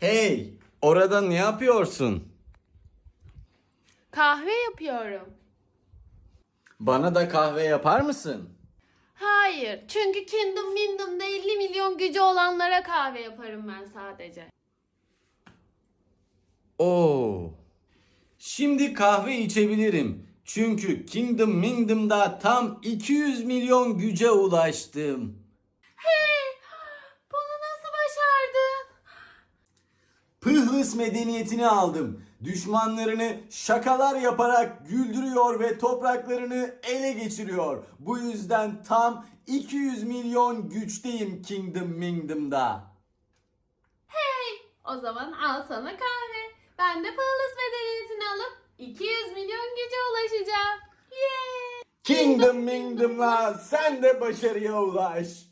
Hey, orada ne yapıyorsun? Kahve yapıyorum. Bana da kahve yapar mısın? Hayır, çünkü Kingdom Windom'da 50 milyon gücü olanlara kahve yaparım ben sadece. Oo. Şimdi kahve içebilirim. Çünkü Kingdom Kingdom'da tam 200 milyon güce ulaştım. Hey! Pıhlıs medeniyetini aldım. Düşmanlarını şakalar yaparak güldürüyor ve topraklarını ele geçiriyor. Bu yüzden tam 200 milyon güçteyim Kingdom Kingdom'da. Hey! O zaman al sana kahve. Ben de Palace medeniyetini alıp 200 milyon güce ulaşacağım. Yay! Kingdom Kingdom'la sen de başarıya ulaş.